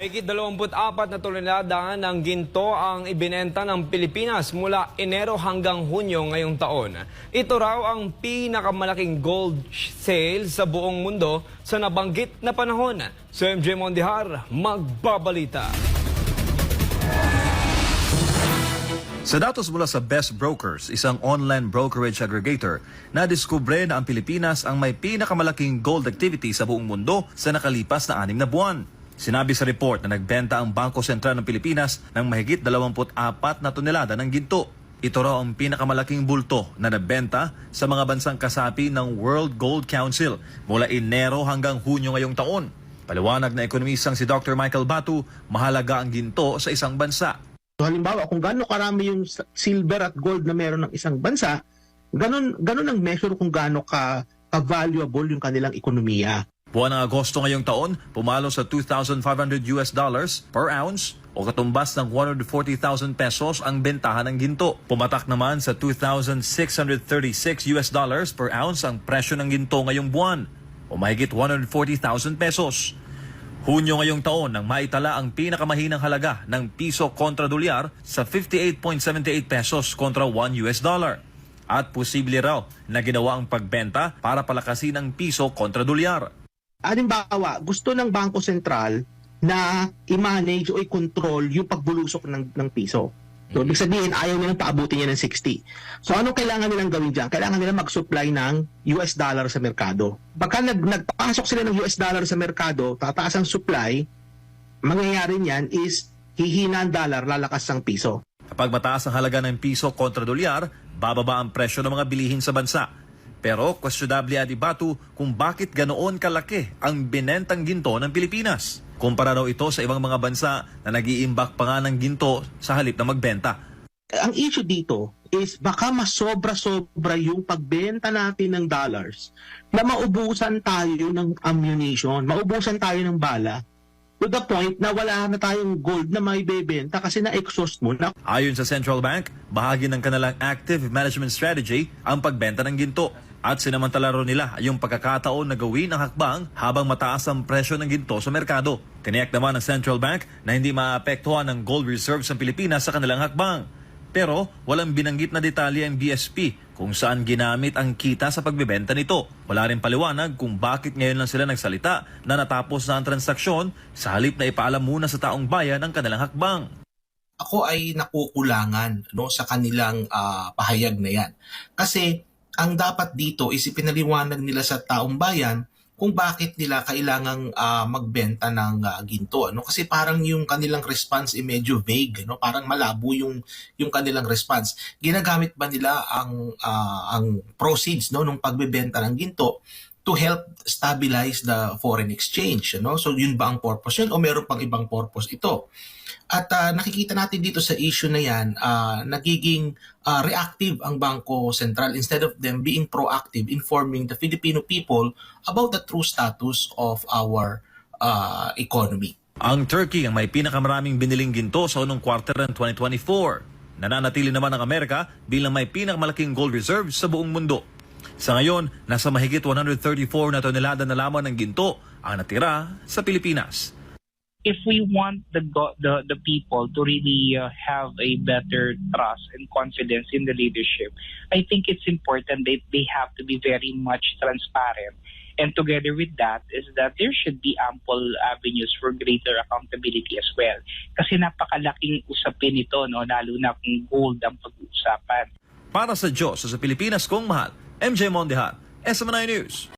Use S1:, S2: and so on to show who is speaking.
S1: Mahigit 24 na tonelada ng ginto ang ibinenta ng Pilipinas mula Enero hanggang Hunyo ngayong taon. Ito raw ang pinakamalaking gold sale sa buong mundo sa nabanggit na panahon. So MJ Mondihar, magbabalita.
S2: Sa datos mula sa Best Brokers, isang online brokerage aggregator, nadiskubre na ang Pilipinas ang may pinakamalaking gold activity sa buong mundo sa nakalipas na anim na buwan. Sinabi sa report na nagbenta ang Bangko Sentral ng Pilipinas ng mahigit 24 na tonelada ng ginto. Ito raw ang pinakamalaking bulto na nabenta sa mga bansang kasapi ng World Gold Council mula Enero hanggang Hunyo ngayong taon. Paliwanag na ekonomisang si Dr. Michael Batu, mahalaga ang ginto sa isang bansa
S3: So halimbawa, kung gaano karami yung silver at gold na meron ng isang bansa, ganun, ganun ang measure kung gaano ka, ka-valuable yung kanilang ekonomiya.
S2: Buwan ng Agosto ngayong taon, pumalo sa 2,500 US dollars per ounce o katumbas ng 140,000 pesos ang bentahan ng ginto. Pumatak naman sa 2,636 US dollars per ounce ang presyo ng ginto ngayong buwan o mahigit 140,000 pesos. Hunyo ngayong taon nang maitala ang pinakamahinang halaga ng piso kontra dolyar sa 58.78 pesos kontra 1 US dollar. At posible raw na ginawa ang pagbenta para palakasin ang piso kontra dolyar.
S3: Halimbawa, gusto ng Bangko Sentral na i-manage o i-control yung pagbulusok ng, ng piso. So, ibig sabihin, ayaw nilang paabutin niya ng 60. So, anong kailangan nilang gawin dyan? Kailangan nilang mag-supply ng US dollar sa merkado. Pagka nag, nagpasok sila ng US dollar sa merkado, tataas ang supply, mangyayari niyan is hihina ang dollar, lalakas ang piso.
S2: Kapag mataas ang halaga ng piso kontra dolyar, bababa ang presyo ng mga bilihin sa bansa. Pero questionable at ibatu kung bakit ganoon kalaki ang binentang ginto ng Pilipinas. Kumpara daw ito sa ibang mga bansa na nag-iimbak pa nga ng ginto sa halip na magbenta.
S3: ang issue dito is baka mas sobra-sobra yung pagbenta natin ng dollars na maubusan tayo ng ammunition, maubusan tayo ng bala to the point na wala na tayong gold na may bebenta kasi na-exhaust mo na.
S2: Ayon sa Central Bank, bahagi ng kanilang active management strategy ang pagbenta ng ginto. At sinamantala ro nila yung pagkakataon na gawin ang hakbang habang mataas ang presyo ng ginto sa merkado. Tiniyak naman ng Central Bank na hindi maapektuhan ng gold reserves ng Pilipinas sa kanilang hakbang. Pero walang binanggit na detalye ang BSP kung saan ginamit ang kita sa pagbebenta nito. Wala rin paliwanag kung bakit ngayon lang sila nagsalita na natapos na ang transaksyon sa halip na ipaalam muna sa taong bayan ang kanilang hakbang.
S4: ako ay nakukulangan no sa kanilang ah, pahayag na yan. Kasi ang dapat dito is ipinaliwanag nila sa taong bayan kung bakit nila kailangang ah, magbenta ng ah, ginto ano? Kasi parang yung kanilang response ay medyo vague no parang malabo yung yung kanilang response. Ginagamit ba nila ang ah, ang proceeds no nung pagbebenta ng ginto to help stabilize the foreign exchange ano so yun ba ang purpose yun o meron pang ibang purpose ito at ah, nakikita natin dito sa issue na yan, ah, nagiging ah, reactive ang Bangko Sentral instead of them being proactive informing the Filipino people about the true status of our ah, economy.
S2: Ang Turkey ang may pinakamaraming biniling ginto sa unang quarter ng 2024. Nananatili naman ang Amerika bilang may pinakamalaking gold reserves sa buong mundo. Sa ngayon, nasa mahigit 134 na tonelada na lamang ng ginto ang natira sa Pilipinas.
S5: if we want the the the people to really uh, have a better trust and confidence in the leadership, I think it's important that they have to be very much transparent. And together with that is that there should be ample avenues for greater accountability as well. Kasi napakalaking usapin ito, no? lalo na kung gold ang pag-uusapan.
S2: Para sa Diyos sa Pilipinas kong mahal, MJ Mondehat, SMNI News.